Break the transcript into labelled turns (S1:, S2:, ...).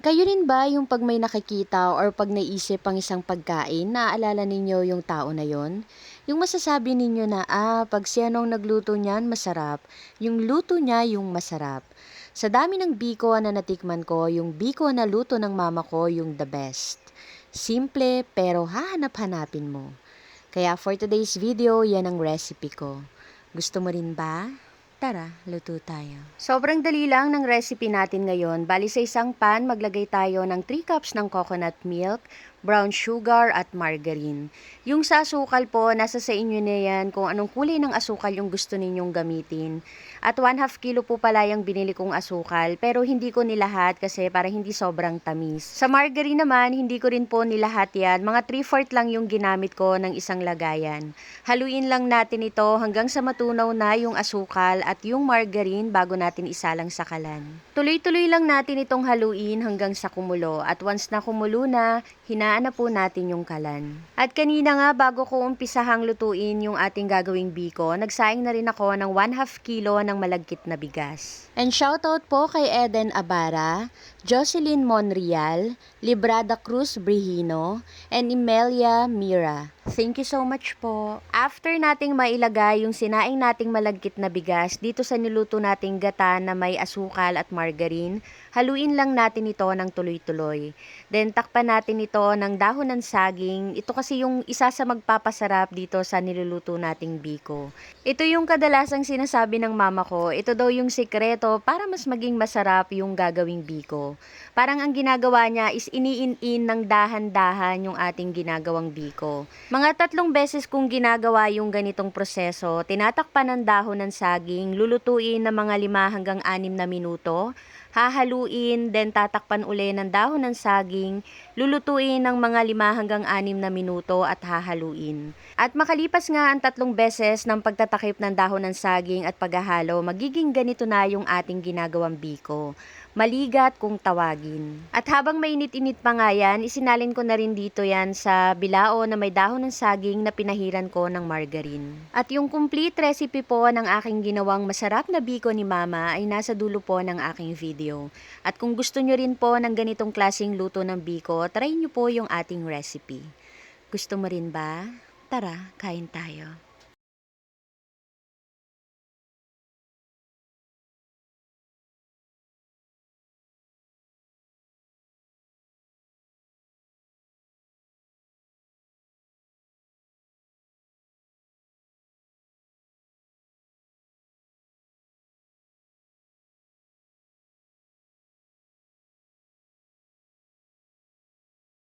S1: Kayo rin ba yung pag may nakikita or pag naisip ang isang pagkain, naaalala ninyo yung tao na yon? Yung masasabi ninyo na, ah, pag si anong nagluto niyan, masarap. Yung luto niya yung masarap. Sa dami ng biko na natikman ko, yung biko na luto ng mama ko yung the best. Simple pero hahanap-hanapin mo. Kaya for today's video, yan ang recipe ko. Gusto mo rin ba? Tara, luto tayo. Sobrang dali lang ng recipe natin ngayon. Bali sa isang pan, maglagay tayo ng 3 cups ng coconut milk, brown sugar at margarine. Yung sa asukal po, nasa sa inyo na yan kung anong kulay ng asukal yung gusto ninyong gamitin. At 1 half kilo po pala yung binili kong asukal, pero hindi ko nilahat kasi para hindi sobrang tamis. Sa margarine naman, hindi ko rin po nilahat yan. Mga 3-4 lang yung ginamit ko ng isang lagayan. Haluin lang natin ito hanggang sa matunaw na yung asukal at yung margarine bago natin isalang sa kalan. Tuloy-tuloy lang natin itong haluin hanggang sa kumulo at once na kumulo na, hinaan na po natin yung kalan. At kanina nga bago ko umpisahang lutuin yung ating gagawing biko, nagsaing na rin ako ng 1 half kilo ng malagkit na bigas. And shoutout po kay Eden Abara, Jocelyn Monreal, Librada Cruz Brihino, and Imelia Mira. Thank you so much po. After nating mailagay yung sinaing nating malagkit na bigas dito sa niluto nating gata na may asukal at margarine, haluin lang natin ito ng tuloy-tuloy. Then takpan natin ito ng dahon ng saging. Ito kasi yung isa sa magpapasarap dito sa niluluto nating biko. Ito yung kadalasang sinasabi ng mama ko. Ito daw yung sikreto para mas maging masarap yung gagawing biko. Parang ang ginagawa niya is iniin-in ng dahan-dahan yung ating ginagawang biko. Mga tatlong beses kong ginagawa yung ganitong proseso, tinatakpan ng dahon ng saging, lulutuin ng mga lima hanggang anim na minuto, hahaluin, then tatakpan uli ng dahon ng saging, lulutuin ng mga lima hanggang anim na minuto at hahaluin. At makalipas nga ang tatlong beses ng pagtatakip ng dahon ng saging at paghahalo, magiging ganito na yung ating ginagawang biko. Maligat kung tawagin. At habang mainit-init pa nga yan, isinalin ko na rin dito yan sa bilao na may dahon ng saging na pinahiran ko ng margarine. At yung complete recipe po ng aking ginawang masarap na biko ni mama ay nasa dulo po ng aking video. At kung gusto nyo rin po ng ganitong klaseng luto ng biko, try nyo po yung ating recipe. Gusto mo rin ba? Tara, kain tayo.